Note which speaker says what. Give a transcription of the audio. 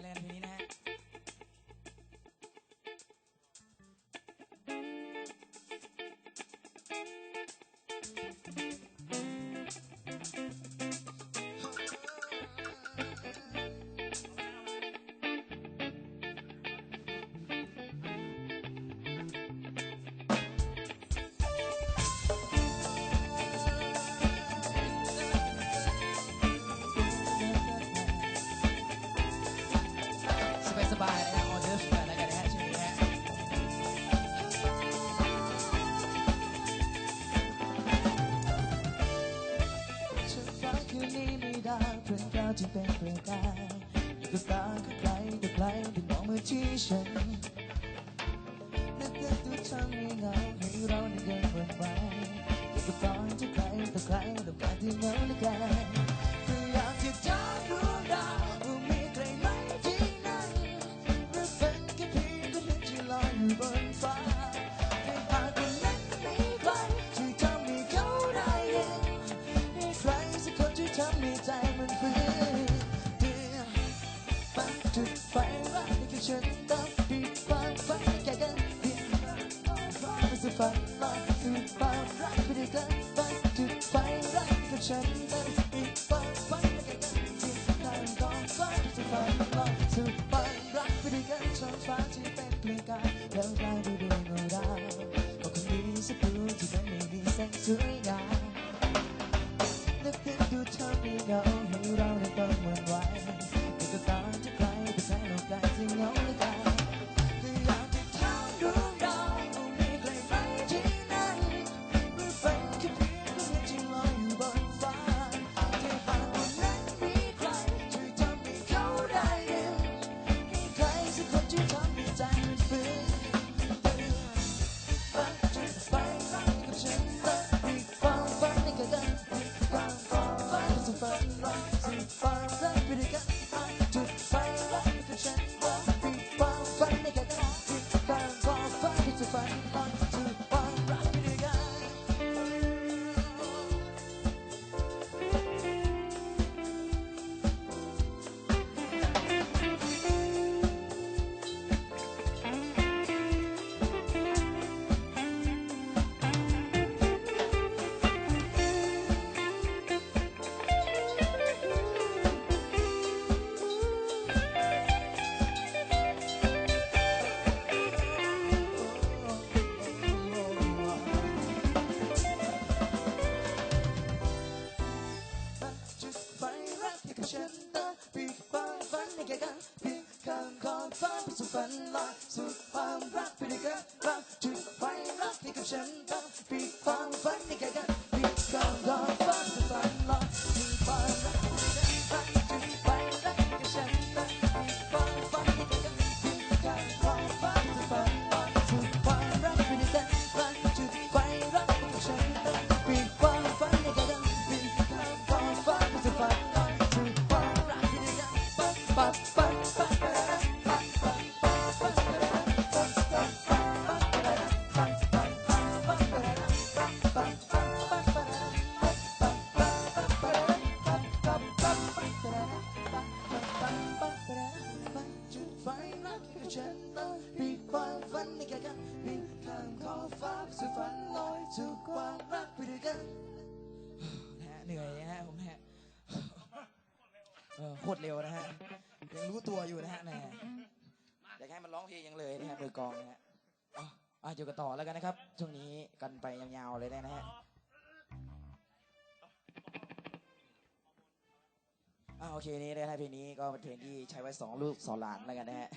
Speaker 1: feeling mean เป
Speaker 2: ล่งเป็นเปล่งกายก็ตาก็ไกลก็ไกลได้มองมาที่ฉันนึกถึงตัวฉันไม่เงาให้เรา ฉันต้องปิดฝันฝันแก่กันเพียงฝันสุดฝันลอยสุดความรักไปด้กันฝันจุดไฟรักกับฉันต้องปิดฝันฝันแก่กันเพียงทางของฝันสุดฝันลอยสุดความรักไปด้กันชนฟ้าที่เป็นเปลือกกายแล้วกลายเป็นดวงดาวก็คงมีสักดวงที่มันไม่มีแสงสวยงามนึกถึงดูเธอมีเงาให้เรา กับฉันนะปีกฟ้าฝันในแก่กันเพียงข้างของฟ้าไปสู่ฝันลอยสู่ความรักไปด้วยกันรักจุดไฟรักที่กับฉันนะปีกฟ้าฝันในแก่กันเพียงข้างของ ให้กับฉันต้องปีความฝันในแก่กันปีกข้างขอบฟ้าสู่ฝันลอยสู่ความรักไปด้วยกัน
Speaker 1: นะฮะเหนื่อยนะฮะผมฮะเออโคตรเร็วนะฮะยังรู้ตัวอยู่นะฮะแหมอยากให้มันร้องเพลงยังเลยนะฮะมือกองนะฮะอ๋ออะอยู่กันต่อแล้วกันนะครับช่วงนี้กันไปยาวๆเลยได้นะฮะอ่าโอเคนี่นะฮะเพลงนี้ก็เป็นเพลงที่ใช้ไว้สองลูกสอนหลานแล้วกันนะฮะ